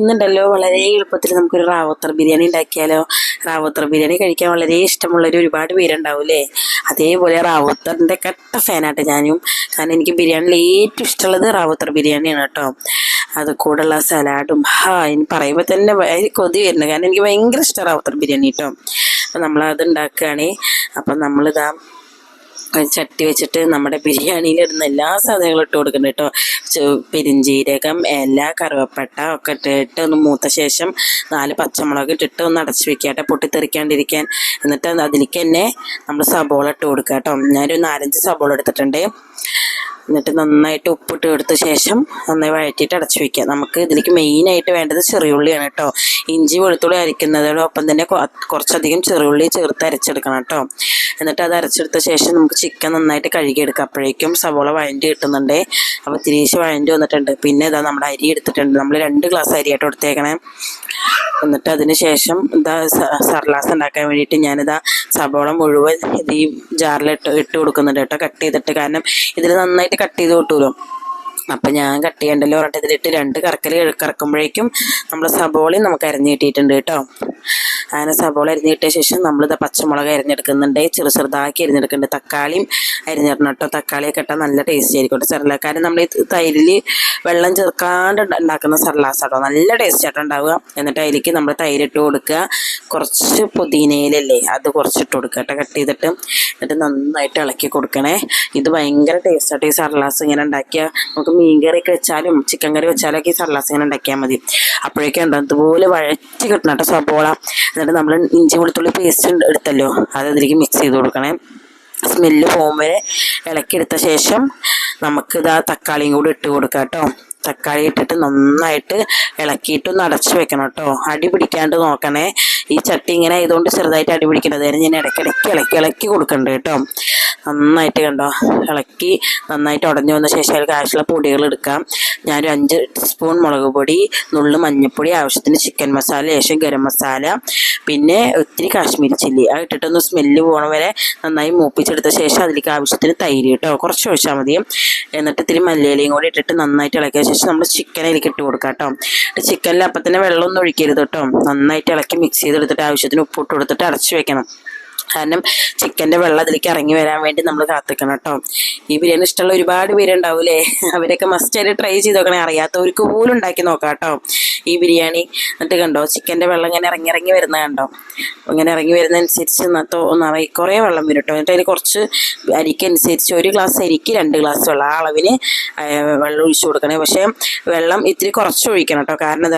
ഇന്നുണ്ടല്ലോ വളരെ എളുപ്പത്തിൽ നമുക്കൊരു റാവത്തർ ബിരിയാണി ഉണ്ടാക്കിയാലോ? റാവത്തർ ബിരിയാണി കഴിക്കാൻ വളരെ ഇഷ്ടമുള്ളൊരു ഒരുപാട് പേരുണ്ടാവില്ലേ അതേപോലെ റാവത്തറിന്റെ കട്ട ഫാനായിട്ട് ഞാനും. കാരണം എനിക്ക് ബിരിയാണിയിൽ ഏറ്റവും ഇഷ്ടമുള്ളത് റാവത്തർ ബിരിയാണിയാണ് കേട്ടോ. അത് കൂടെയുള്ള സലാഡും ഹാ ഇനി പറയുമ്പോൾ തന്നെ കൊതി വരുന്നത് കാരണം എനിക്ക് ഭയങ്കര ഇഷ്ടമാണ് റാവത്തർ ബിരിയാണി കേട്ടോ. അപ്പം നമ്മളത് ഉണ്ടാക്കുകയാണ്. അപ്പം നമ്മളിതാ ചട്ടി വെച്ചിട്ട് നമ്മുടെ ബിരിയാണിയിൽ ഇടുന്ന എല്ലാ സാധനങ്ങളും ഇട്ട് കൊടുക്കണം കേട്ടോ. പെരിഞ്ചീരകം ഇല കറുവപ്പട്ട ഒക്കെ ഇട്ടിട്ട് ഒന്ന് മൂത്ത ശേഷം നാല് പച്ചമുളക് ഇട്ടിട്ട് ഒന്ന് അടച്ചു വെക്കുക കേട്ടോ. പൊട്ടിത്തെറിക്കാണ്ടിരിക്കാൻ. എന്നിട്ട് അത് അതിലേക്ക് തന്നെ നമ്മൾ സബോള ഇട്ട് കൊടുക്കുക കേട്ടോ. ഞാനൊരു നാലഞ്ച് സബോള എടുത്തിട്ടുണ്ട്. എന്നിട്ട് നന്നായിട്ട് ഉപ്പിട്ട് കൊടുത്ത ശേഷം നന്നായി വഴറ്റിയിട്ട് അടച്ചു വെക്കുക. നമുക്ക് ഇതിലേക്ക് മെയിനായിട്ട് വേണ്ടത് ചെറിയുള്ളിയാണ് കേട്ടോ. ഇഞ്ചി വെളുത്തുള്ളി അരയ്ക്കുന്നതോടൊപ്പം തന്നെ കുറച്ചധികം ചെറിയുള്ളി ചേർത്ത് അരച്ചെടുക്കണം കേട്ടോ. എന്നിട്ട് അത് അരച്ചെടുത്ത ശേഷം നമുക്ക് ചിക്കൻ നന്നായിട്ട് കഴുകിയെടുക്കാം. അപ്പോഴേക്കും സവോള വഴണ്ടി കിട്ടുന്നുണ്ട്. അപ്പോൾ തിരിച്ച് വഴണ്ടി വന്നിട്ടുണ്ട്. പിന്നെ ഇതാ നമ്മുടെ അരി എടുത്തിട്ടുണ്ട്. നമ്മൾ രണ്ട് ഗ്ലാസ് അരിയായിട്ട് കൊടുത്തേക്കണേ എന്നിട്ട് അതിന് ശേഷം ഇതാ സർലാസ് ഉണ്ടാക്കാൻ വേണ്ടിയിട്ട് ഞാനിതാ സബോള മുഴുവൻ ഇത് ഈ ജാറിലിട്ട് ഇട്ട് കൊടുക്കുന്നുണ്ട് കേട്ടോ. കട്ട് ചെയ്തിട്ട്. കാരണം ഇതിൽ നന്നായിട്ട് കട്ട് ചെയ്ത് കിട്ടുമല്ലോ അപ്പം ഞാൻ കട്ട് ചെയ്യണ്ടല്ലോ പറഞ്ഞിട്ട് ഇതിലിട്ട് രണ്ട് കറക്കൽ കറക്കുമ്പോഴേക്കും നമ്മൾ സബോളയും നമുക്ക് അരഞ്ഞു കിട്ടിയിട്ടുണ്ട് കേട്ടോ. അങ്ങനെ സബോള അരിഞ്ഞിട്ട ശേഷം നമ്മളിത് പച്ചമുളക് അരിഞ്ഞെടുക്കുന്നുണ്ട്. ചെറു ചെറുതാക്കി അരിഞ്ഞെടുക്കുന്നുണ്ട്. തക്കാളിയും അരിഞ്ഞിടണം കേട്ടോ തക്കാളിയൊക്കെ ഇട്ടാൽ നല്ല ടേസ്റ്റ് ആയിരിക്കും കേട്ടോ സർലാക്കാരൻ നമ്മൾ ഈ തൈരിൽ വെള്ളം ചേർക്കാണ്ട് ഉണ്ട- ഉണ്ടാക്കുന്ന സർലാസ് കേട്ടോ നല്ല ടേസ്റ്റ് ആയിട്ട് ഉണ്ടാവുക എന്നിട്ട് അതിലേക്ക് നമ്മൾ തൈരിട്ട് കൊടുക്കുക. കുറച്ച് പുതിനയിലല്ലേ അത് കുറച്ചിട്ട് കൊടുക്കുക കേട്ടോ കട്ട് ചെയ്തിട്ട് എന്നിട്ട് നന്നായിട്ട് ഇളക്കി കൊടുക്കണേ. ഇത് ഭയങ്കര ടേസ്റ്റ് ആയിട്ട് ഈ സർലാസ് ഇങ്ങനെ ഉണ്ടാക്കിയാൽ നമുക്ക് മീൻ കറിയൊക്കെ വെച്ചാലും ചിക്കൻ കറി വെച്ചാലൊക്കെ ഈ സർലാസ് ഇങ്ങനെ ഉണ്ടാക്കിയാൽ മതി. അപ്പോഴേക്കും ഉണ്ടോ അതുപോലെ വഴറ്റി കിട്ടണം കേട്ടോ സബോള എന്നിട്ട് നമ്മൾ ഇഞ്ചി വെളുത്തുള്ളി പേസ്റ്റ് എടുത്തല്ലോ. അത് അതിലേക്ക് മിക്സ് ചെയ്ത് കൊടുക്കണേ. സ്മെല്ല് പോകും വരെ ഇളക്കിയെടുത്ത ശേഷം നമുക്കിത് ആ തക്കാളിയും കൂടി ഇട്ട് കൊടുക്കാം കേട്ടോ. തക്കാളി ഇട്ടിട്ട് നന്നായിട്ട് ഇളക്കിയിട്ടൊന്ന് അടച്ചു വെക്കണം കേട്ടോ. അടി പിടിക്കാണ്ട് നോക്കണേ. ഈ ചട്ടി ഇങ്ങനെ ആയതുകൊണ്ട് ചെറുതായിട്ട് അടി അതിന് ഞാൻ ഇടയ്ക്കിടയ്ക്ക് ഇളക്കി ഇളക്കി കൊടുക്കണ്ട് കേട്ടോ. നന്നായിട്ട് കണ്ടോ? ഇളക്കി നന്നായിട്ട് ഉടഞ്ഞു വന്ന ശേഷം അതിൽ ആവശ്യമുള്ള പൊടികൾ എടുക്കാം. ഞാനൊരു അഞ്ച് സ്പൂൺ മുളക് പൊടി നുള്ളു മഞ്ഞൾപ്പൊടി ആവശ്യത്തിന് ചിക്കൻ മസാല ലേശം ഗരം മസാല പിന്നെ ഒത്തിരി കാശ്മീരി ചില്ലി. ആ ഇട്ടിട്ടൊന്ന് സ്മെല്ല് പോകണ വരെ നന്നായി മൂപ്പിച്ചെടുത്ത ശേഷം അതിലേക്ക് ആവശ്യത്തിന് തൈര് കേട്ടോ. കുറച്ച് ഒഴിച്ചാൽ മതി. എന്നിട്ട് ഇത്തിരി മല്ലിയിലയും കൂടി ഇട്ടിട്ട് നന്നായിട്ട് ഇളക്കിയ ശേഷം നമ്മൾ ചിക്കൻ അതിലേക്ക് ഇട്ട് കൊടുക്കാം കേട്ടോ. ചിക്കനിൽ അപ്പം തന്നെ വെള്ളമൊന്നും ഒഴിക്കരുത് കേട്ടോ. നന്നായിട്ട് ഇളക്കി മിക്സ് ചെയ്തെടുത്തിട്ട് ആവശ്യത്തിന് ഉപ്പിട്ട് കൊടുത്തിട്ട് അടച്ചു വെക്കണം. കാരണം ചിക്കന്റെ വെള്ളം അതിലേക്ക് ഇറങ്ങി വരാൻ വേണ്ടി നമ്മൾ കാത്തിക്കണം കേട്ടോ ഈ ബിരിയാണി ഇഷ്ടമുള്ള ഒരുപാട് പേരുണ്ടാവൂലേ അവരൊക്കെ മസ്റ്റ് ആയിട്ട് ട്രൈ ചെയ്ത് നോക്കണേ. അറിയാത്തവർക്ക് പോലും ഉണ്ടാക്കി നോക്കാം കേട്ടോ ഈ ബിരിയാണി എന്നിട്ട് കണ്ടോ? ചിക്കന്റെ വെള്ളം ഇങ്ങനെ ഇറങ്ങി ഇറങ്ങി വരുന്ന കണ്ടോ? ഇങ്ങനെ ഇറങ്ങി വരുന്നതനുസരിച്ച് നത്തോ നിറയെ കുറേ വെള്ളം വരും കേട്ടോ എന്നിട്ട് അതിൽ കുറച്ച് അരിക്കനുസരിച്ച് ഒരു ഗ്ലാസ് അരിക്ക് രണ്ട് ഗ്ലാസ് വെള്ളം ആ അളവിന് വെള്ളം ഒഴിച്ചു കൊടുക്കണേ. പക്ഷേ വെള്ളം ഇത്തിരി കുറച്ച് ഒഴിക്കണം കേട്ടോ കാരണം